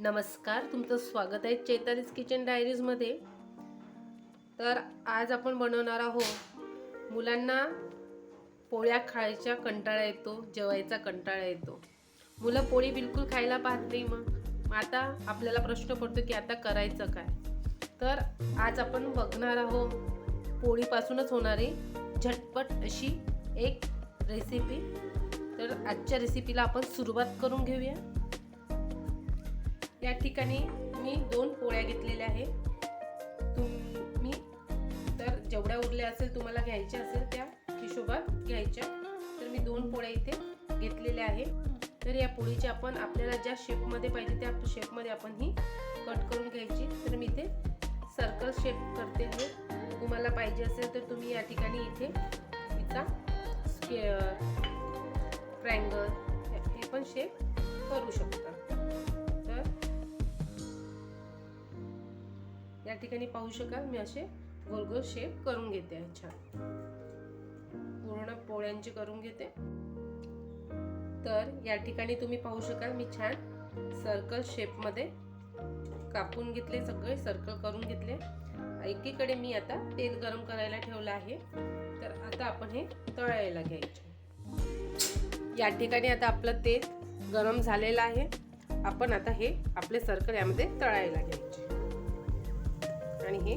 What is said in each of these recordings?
नमस्कार तुमचं स्वागत आहे चैतालीस किचन डायरीजमध्ये तर आज आपण बनवणार आहोत मुलांना पोळ्या खायच्या कंटाळा येतो जेवायचा कंटाळा येतो. मुलं पोळी बिलकुल खायला पाहत नाही मग. मग आता आपल्याला प्रश्न पडतो की आता करायचं काय? तर आज आपण बघणार आहोत पोळीपासूनच होणारी झटपट अशी एक रेसिपी तर आजच्या रेसिपीला आपण सुरुवात करून घेऊया. या ठिकाणी मी दोन पोळ्या घेतलेल्या आहे. तुम्ही तर जेवढ्या उरल्या असेल तुम्हाला घ्यायच्या असेल त्या हिशोबात घ्यायच्या. तर मी दोन पोळ्या इथे घेतलेल्या आहे. तर या पोळीची आपण आपल्याला ज्या शेपमध्ये पाहिजे त्या शेपमध्ये आपण ही कट करून घ्यायची. तर मी इथे सर्कल शेप करते आहे तुम्हाला पाहिजे असेल तर तुम्ही या ठिकाणी इथे तिचा स्केअर ट्रँगल हे पण शेप करू शकता. या ठिकाणी पाहू शकाल मी असे गोल गोल शेप करून घेते. छान पूर्ण पोळ्यांचे करून घेते. तर या ठिकाणी तुम्ही पाहू शकाल मी छान सर्कल शेपमध्ये कापून घेतले सगळे सर्कल करून घेतले. एकीकडे मी आता तेल गरम करायला ठेवलं आहे. तर आता आपण हे तळायला घ्यायचे. या ठिकाणी आता आपलं तेल गरम झालेलं आहे. आपण आता हे आपले सर्कल यामध्ये तळायला घ्यायचे. आणि हे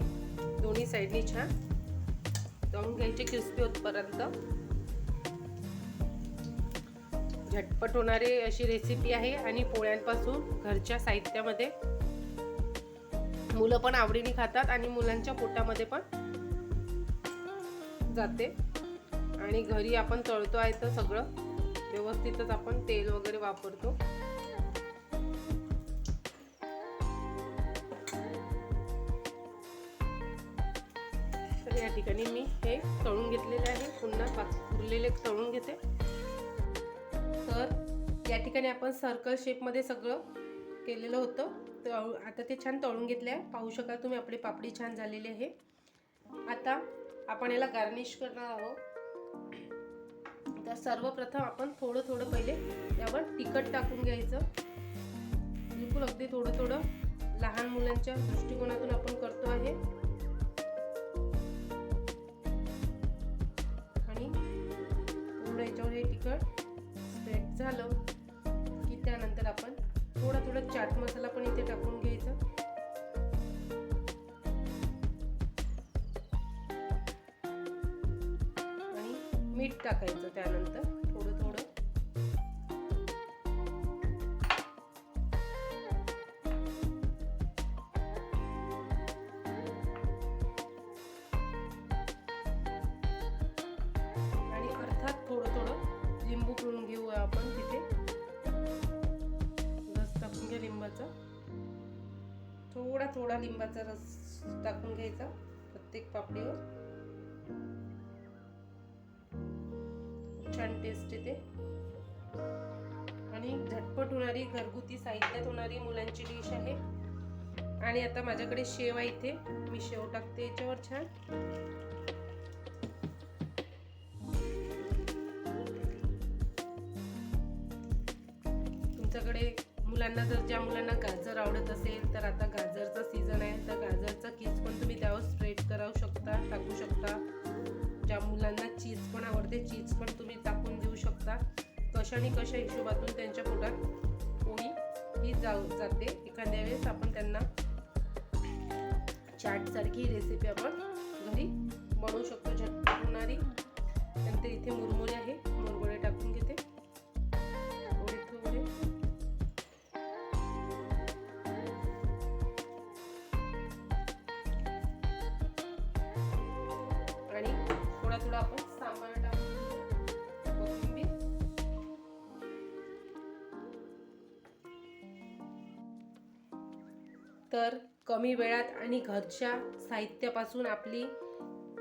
दोन्ही साईडनी छान तळून घ्यायचे क्रिस्पी होतपर्यंत. झटपट होणारी अशी रेसिपी आहे आणि पोळ्यांपासून घरच्या साहित्यामध्ये मुलं पण आवडीने खातात आणि मुलांच्या पोटामध्ये पण जाते. आणि घरी आपण तळतो आहे तर सगळं व्यवस्थितच आपण तेल वगैरे वापरतो. ठिकाणी मी हे तळून घेतलेले आहे. पुन्हा उरलेले तळून घेते. तर या ठिकाणी आपण सर्कल शेपमध्ये सगळं केलेलं होतं. तर आता ते छान तळून घेतले आहे. पाहू शकाल तुम्ही आपली पापडी छान झालेली आहे. आता आपण याला गार्निश करणार आहोत. तर सर्वप्रथम आपण थोडं थोडं पहिले यावर तिखट टाकून घ्यायचं. बिलकुल अगदी थोडं थोडं लहान मुलांच्या दृष्टिकोनातून आपण करतो आहे. याच्यावर स्प्रेड झालं की त्यानंतर आपण थोडा थोडा चाट मसाला पण इथे टाकून घ्यायचा. आणि मीठ टाकायचं त्यानंतर थोडं थोडं. थोडा थोडा लिंबाचा रस टाकून घ्यायचा प्रत्येक पापडीवर. छान टेस्ट येते. आणि झटपट होणारी घरगुती साहित्यात होणारी मुलांची डिश आहे. आणि आता माझ्याकडे शेव आहे इथे. मी शेव टाकते याच्यावर छान. तुमच्याकडे मुलांना जर ज्या मुलांना गाजर आवडत असेल तर आता गाजरचा सीझन आहे तर गाजरचा चीज पण तुम्ही त्यावर स्प्रेड करावू शकता टाकू शकता. ज्या मुलांना चीज पण आवडते चीज पण तुम्ही टाकून देऊ शकता. कशाने कशा हिशोबातून त्यांच्या पोटात पोळी ही जाऊ जाते एखाद्या वेळेस आपण त्यांना चाटसारखी रेसिपी आपण घरी बनवू शकतो. झटपट होणारी नंतर इथे मुरमुरे आहे मुरमुरे टाकून घेते. थोडं आपण सांबार टाकून कोथिंबीर. तर कमी वेळात आणि घरच्या साहित्यापासून आपली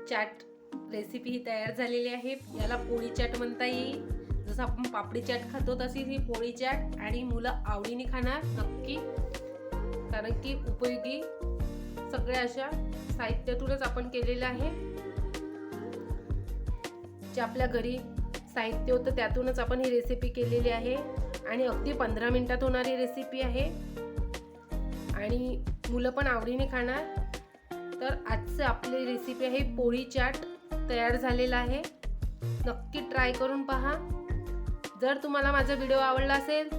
चाट रेसिपी ही तयार झालेली आहे. याला पोळी चाट म्हणता येईल. जसं आपण पापडी चाट खातो तशी ही पोळी चाट आणि मुलं आवडीने खाणार नक्की. कारण की उपयोगी सगळ्या अशा साहित्यातूनच आपण केलेलं आहे. जे आपल्या घरी साहित्य होतं त्यातूनच आपण ही रेसिपी केलेली आहे. आणि अगदी पंधरा मिनटात होणारी रेसिपी आहे. आणि मुलं पण आवडीने खाणार. तर आजचं आपली रेसिपी आहे पोळी चाट तयार झालेला आहे. नक्की ट्राय करून पहा. जर तुम्हाला माझा व्हिडिओ आवडला असेल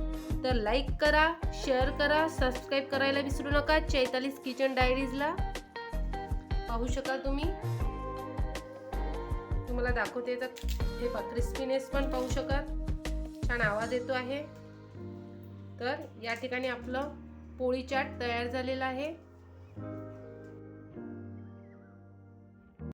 तर लाईक करा शेअर करा सबस्क्राईब करायला विसरू नका. चैतालीस किचन डायरीजला पाहू शकाल तुम्ही. तुम्हाला दाखवते तर हे बघ क्रिस्पीनेस पण पाहू शकत. छान आवाज येतो आहे. तर या ठिकाणी आपलं पोळी चाट तयार झालेला आहे.